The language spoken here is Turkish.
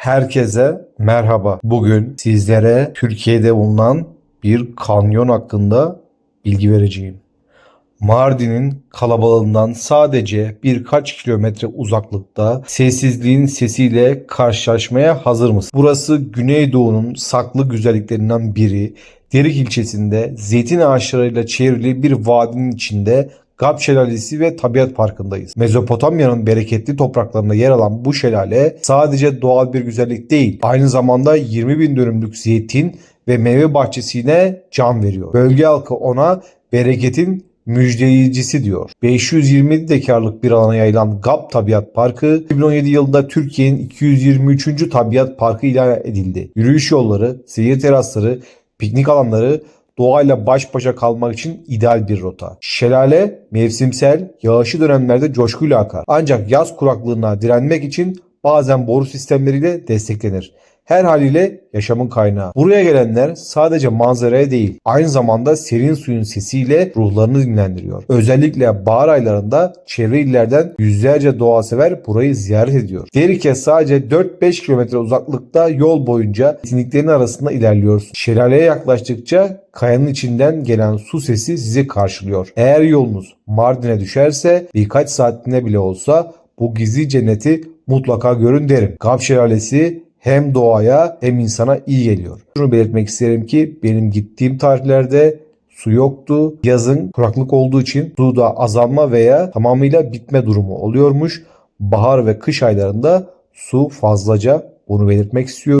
Herkese merhaba. Bugün sizlere Türkiye'de bulunan bir kanyon hakkında bilgi vereceğim. Mardin'in kalabalığından sadece birkaç kilometre uzaklıkta sessizliğin sesiyle karşılaşmaya hazır mısın? Burası Güneydoğu'nun saklı güzelliklerinden biri. Derik ilçesinde zeytin ağaçlarıyla çevrili bir vadinin içinde Gap Şelalesi ve Tabiat Parkı'ndayız. Mezopotamya'nın bereketli topraklarında yer alan bu şelale sadece doğal bir güzellik değil, aynı zamanda 20 bin dönümlük zeytin ve meyve bahçesine can veriyor. Bölge halkı ona bereketin müjdeleyicisi diyor. 527 dekarlık bir alana yayılan GAP Tabiat Parkı 2017 yılında Türkiye'nin 223. Tabiat Parkı ilan edildi. Yürüyüş yolları, seyir terasları, piknik alanları doğayla baş başa kalmak için ideal bir rota. Şelale mevsimsel, yağışlı dönemlerde coşkuyla akar. Ancak yaz kuraklığına direnmek için bazen boru sistemleriyle desteklenir. Her haliyle yaşamın kaynağı. Buraya gelenler sadece manzaraya değil, aynı zamanda serin suyun sesiyle ruhlarını dinlendiriyor. Özellikle bahar aylarında çevre illerden yüzlerce doğa sever burayı ziyaret ediyor. Derike sadece 4-5 kilometre uzaklıkta yol boyunca etkinliklerin arasında ilerliyorsun. Şelaleye yaklaştıkça kayanın içinden gelen su sesi sizi karşılıyor. Eğer yolunuz Mardin'e düşerse birkaç saatine bile olsa bu gizli cenneti mutlaka görün derim. Gap Şelalesi hem doğaya hem insana iyi geliyor. Şunu belirtmek isterim ki benim gittiğim tarihlerde su yoktu. Yazın kuraklık olduğu için suda azalma veya tamamıyla bitme durumu oluyormuş. Bahar ve kış aylarında su fazlaca bunu belirtmek istiyorum.